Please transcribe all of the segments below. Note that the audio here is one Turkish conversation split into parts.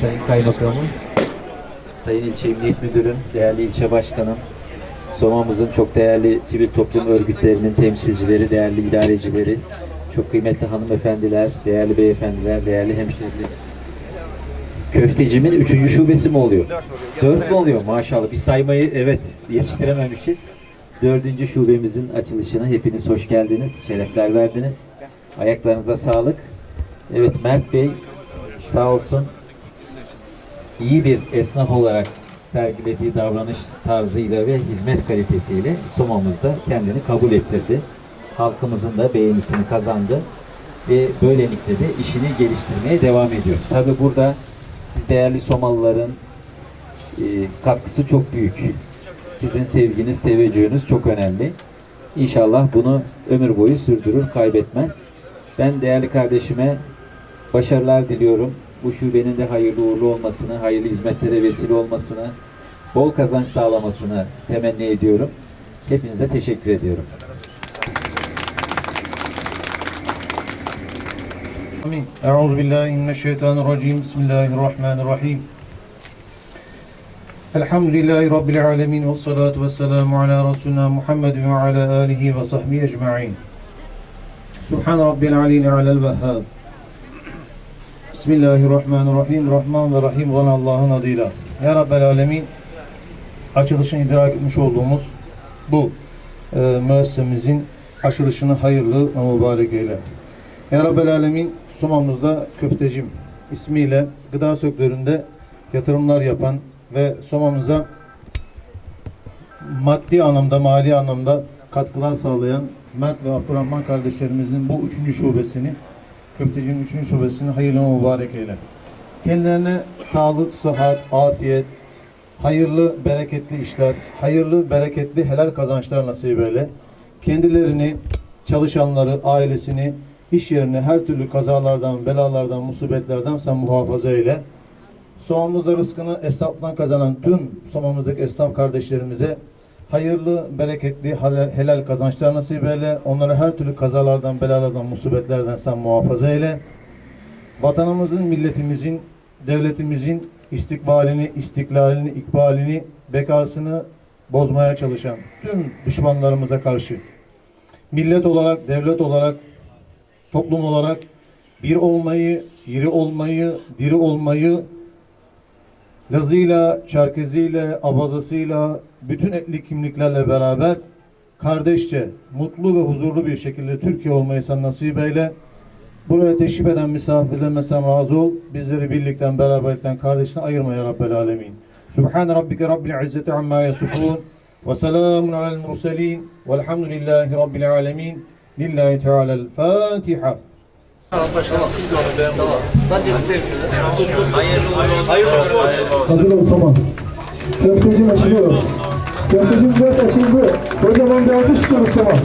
Sayın Kaymakamım, Sayın İlçe Emniyet Müdürüm, değerli ilçe başkanım, Soma'mızın çok değerli sivil toplum örgütlerinin temsilcileri, değerli idarecileri, çok kıymetli hanımefendiler, değerli beyefendiler, değerli hemşehriler. Köftecimin üçüncü şubesi mi oluyor? Dört mü oluyor maşallah? Bir saymayı evet yetiştirememişiz. Dördüncü şubemizin açılışına hepiniz hoş geldiniz. Şerefler verdiniz. Ayaklarınıza sağlık. Evet Mert Bey sağ olsun iyi bir esnaf olarak sergilediği davranış tarzıyla ve hizmet kalitesiyle Soma'mızda kendini kabul ettirdi. Halkımızın da beğenisini kazandı ve böylelikle de işini geliştirmeye devam ediyor. Tabi burada siz değerli Somalıların e, katkısı çok büyük. Sizin sevginiz, teveccühünüz çok önemli. İnşallah bunu ömür boyu sürdürür, kaybetmez. Ben değerli kardeşime başarılar diliyorum bu şubenin de hayırlı uğurlu olmasını, hayırlı hizmetlere vesile olmasını, bol kazanç sağlamasını temenni ediyorum. Hepinize teşekkür ediyorum. Amin. Euzu billahi mineşşeytanirracim. Bismillahirrahmanirrahim. Elhamdülillahi Rabbil alemin ve salatu ve selamu ala Resulina Muhammed ve ala alihi ve sahbihi ecma'in. Subhan Rabbil aleyhi alel vehhab. Bismillahirrahmanirrahim. Rahman ve Rahim olan Allah'ın adıyla. Ya Rabbel Alemin açılışını idrak etmiş olduğumuz bu e, müessemizin açılışını hayırlı ve mübarek eyle. Ya Rabbel Alemin Soma'mızda köftecim ismiyle gıda sektöründe yatırımlar yapan ve Soma'mıza maddi anlamda, mali anlamda katkılar sağlayan Mert ve Abdurrahman kardeşlerimizin bu üçüncü şubesini, köftecinin üçüncü şubesini hayırlı mübarek eyle. Kendilerine sağlık, sıhhat, afiyet, hayırlı, bereketli işler, hayırlı, bereketli, helal kazançlar nasip eyle. Kendilerini, çalışanları, ailesini, iş yerine her türlü kazalardan, belalardan, musibetlerden sen muhafaza eyle. Somamızda rızkını esnaftan kazanan tüm Somamızdaki esnaf kardeşlerimize hayırlı, bereketli, helal kazançlar nasip eyle. Onları her türlü kazalardan, belalardan, musibetlerden sen muhafaza eyle. Vatanımızın, milletimizin, devletimizin istikbalini, istiklalini, ikbalini, bekasını bozmaya çalışan tüm düşmanlarımıza karşı millet olarak, devlet olarak, toplum olarak bir olmayı, iri olmayı, diri olmayı, Lazıyla, Çerkeziyle, Abazasıyla, bütün etli kimliklerle beraber kardeşçe, mutlu ve huzurlu bir şekilde Türkiye olmayı sen nasip eyle. Buraya teşrif eden misafirlerime sen razı ol. Bizleri birlikten, beraberlikten, kardeşten ayırma ya Rabbel Alemin. Sübhane Rabbike Rabbil İzzeti Amma Yasifun. Ve selamun alel murselin. Velhamdülillahi Rabbil Alemin. Lillahi Teala'l Fatiha. Hazır ol tamam. Köftecim açılıyor. Köftecim dört açıldı. Kocaman bir alkış istiyoruz tamam.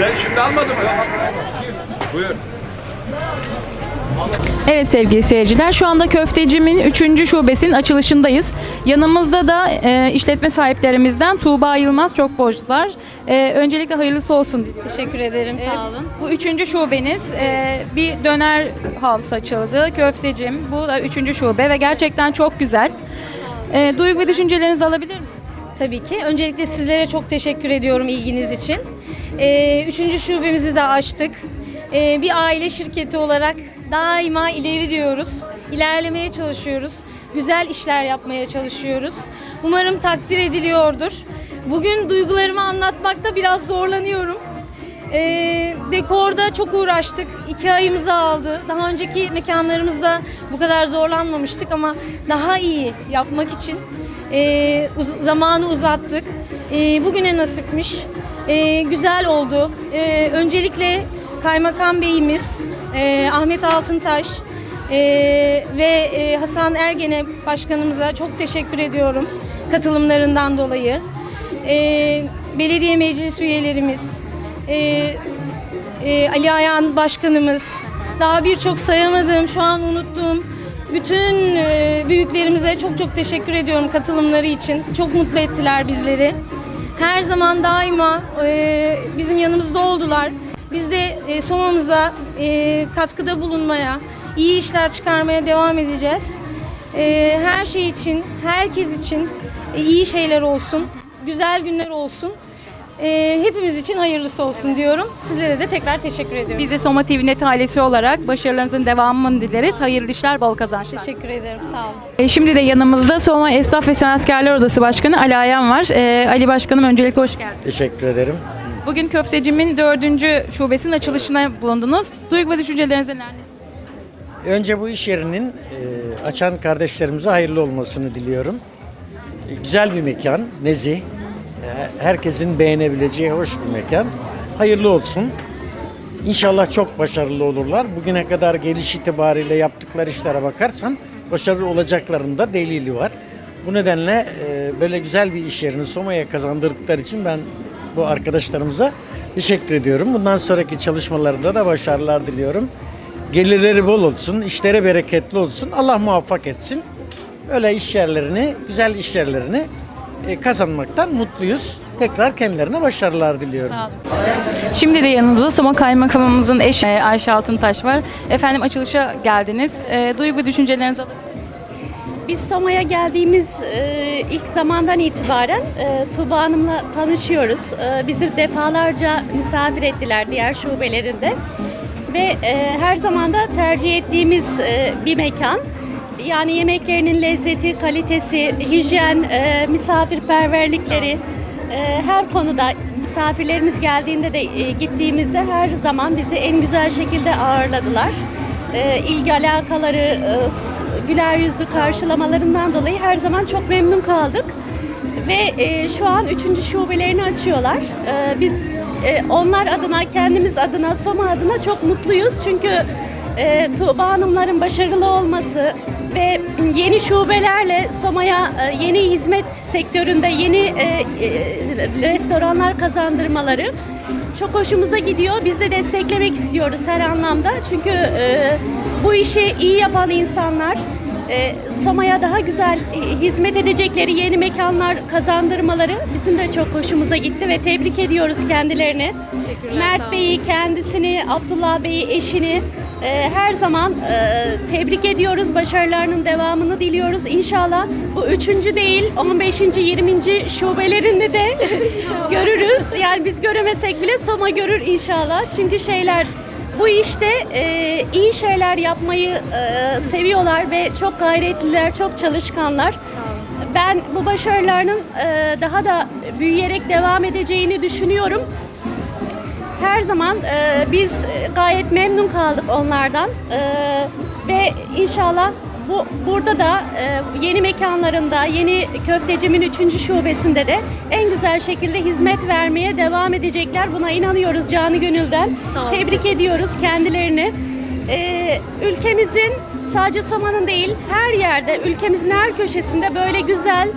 Ben şimdi almadım. Buyur. Evet sevgili seyirciler şu anda Köftecim'in 3. şubesinin açılışındayız. Yanımızda da e, işletme sahiplerimizden Tuğba Yılmaz çok borçlular. E, öncelikle hayırlısı olsun diliyorum. Teşekkür ederim, sağ olun. Bu üçüncü şubeniz e, bir döner house açıldı. Köftecim bu da üçüncü şube ve gerçekten çok güzel. E, duygu ve düşüncelerinizi alabilir miyim? Tabii ki. Öncelikle sizlere çok teşekkür ediyorum ilginiz için. Ee, üçüncü şubemizi de açtık. Ee, bir aile şirketi olarak daima ileri diyoruz. İlerlemeye çalışıyoruz. Güzel işler yapmaya çalışıyoruz. Umarım takdir ediliyordur. Bugün duygularımı anlatmakta biraz zorlanıyorum. Ee, dekorda çok uğraştık. İki ayımızı aldı. Daha önceki mekanlarımızda bu kadar zorlanmamıştık ama daha iyi yapmak için e, uz- zamanı uzattık. E, bugüne nasipmiş. E, güzel oldu. E, öncelikle Kaymakam Beyimiz e, Ahmet Altıntaş e, ve e, Hasan Ergene Başkanımıza çok teşekkür ediyorum katılımlarından dolayı. E, belediye meclis üyelerimiz, e, e, Ali Ayhan Başkanımız, daha birçok sayamadığım, şu an unuttuğum bütün e, büyüklerimize çok çok teşekkür ediyorum katılımları için. Çok mutlu ettiler bizleri. Her zaman daima e, bizim yanımızda oldular. Biz de e, Soma'mıza katkıda bulunmaya, iyi işler çıkarmaya devam edeceğiz. Her şey için, herkes için iyi şeyler olsun, güzel günler olsun. E, hepimiz için hayırlısı olsun diyorum. Sizlere de tekrar teşekkür ediyorum. Biz de Soma TV Net ailesi olarak başarılarınızın devamını dileriz. Hayırlı işler, bol kazançlar. Teşekkür ederim. Sağ olun. E, Şimdi de yanımızda Soma Esnaf ve Sanatkarlar Odası Başkanı Ali Ayan var. E, Ali Başkanım öncelikle hoş geldiniz. Teşekkür ederim. Bugün Köftecim'in dördüncü şubesinin açılışına bulundunuz. Duygu ve düşünceleriniz neler? Önce bu iş yerinin e, açan kardeşlerimize hayırlı olmasını diliyorum. E, güzel bir mekan, nezih. E, herkesin beğenebileceği hoş bir mekan. Hayırlı olsun. İnşallah çok başarılı olurlar. Bugüne kadar geliş itibariyle yaptıkları işlere bakarsan başarılı olacaklarının da delili var. Bu nedenle e, böyle güzel bir iş yerini Soma'ya kazandırdıkları için ben bu arkadaşlarımıza teşekkür ediyorum. Bundan sonraki çalışmalarında da başarılar diliyorum. Gelirleri bol olsun, işleri bereketli olsun. Allah muvaffak etsin. Öyle iş yerlerini, güzel iş yerlerini kazanmaktan mutluyuz. Tekrar kendilerine başarılar diliyorum. Şimdi de yanımızda Soma Kaymakamımızın eşi e, Ayşe Altıntaş var. Efendim açılışa geldiniz. E, duygu düşüncelerinizi alabilir? Biz Soma'ya geldiğimiz e, ilk zamandan itibaren e, Tuğba Hanım'la tanışıyoruz. E, bizi defalarca misafir ettiler diğer şubelerinde. Ve e, her zaman da tercih ettiğimiz e, bir mekan. Yani yemeklerinin lezzeti, kalitesi, hijyen, e, misafirperverlikleri e, her konuda misafirlerimiz geldiğinde de e, gittiğimizde her zaman bizi en güzel şekilde ağırladılar e, ilgi alakaları, e, güler yüzlü karşılamalarından dolayı her zaman çok memnun kaldık. Ve e, şu an üçüncü şubelerini açıyorlar. E, biz e, onlar adına, kendimiz adına, Soma adına çok mutluyuz. Çünkü e, Tuğba Hanımların başarılı olması ve yeni şubelerle Soma'ya e, yeni hizmet sektöründe yeni e, e, restoranlar kazandırmaları çok hoşumuza gidiyor. Biz de desteklemek istiyoruz her anlamda. Çünkü e, bu işi iyi yapan insanlar e, Soma'ya daha güzel e, hizmet edecekleri yeni mekanlar kazandırmaları bizim de çok hoşumuza gitti ve tebrik ediyoruz kendilerini. Teşekkürler, Mert. Bey'i, kendisini, Abdullah Bey'i, eşini e, her zaman e, tebrik ediyoruz. Başarılarının devamını diliyoruz. İnşallah bu üçüncü değil, 15. 20. şubelerinde de görürüz. Yani biz göremesek bile Soma görür inşallah. Çünkü şeyler bu işte e, iyi şeyler yapmayı e, seviyorlar ve çok gayretliler, çok çalışkanlar. Ben bu başarılarının e, daha da büyüyerek devam edeceğini düşünüyorum. Her zaman e, biz e, gayet memnun kaldık onlardan E, ve inşallah bu burada da e, yeni mekanlarında, yeni köftecimin 3. şubesinde de en güzel şekilde hizmet vermeye devam edecekler. Buna inanıyoruz canı gönülden. Olun, Tebrik ediyoruz kendilerini. E, ülkemizin sadece Soma'nın değil her yerde, ülkemizin her köşesinde böyle güzel,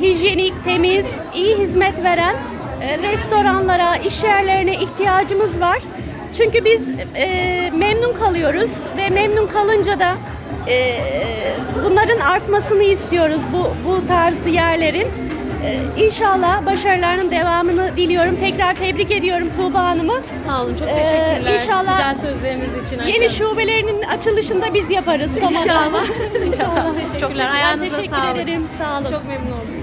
hijyenik, temiz, iyi hizmet veren restoranlara, iş yerlerine ihtiyacımız var. Çünkü biz e, memnun kalıyoruz ve memnun kalınca da e, bunların artmasını istiyoruz bu bu tarz yerlerin. E, inşallah başarılarının devamını diliyorum. Tekrar tebrik ediyorum Tuğba Hanım'ı. Sağ olun. Çok Ee, teşekkürler. inşallah Güzel sözleriniz için Ayşe Yeni şubelerinin açılışında biz yaparız Soma'da. İnşallah. İnşallah. Teşekkürler. Ben Ayağınıza teşekkür sağlık. ederim. Sağ olun. Çok memnun oldum.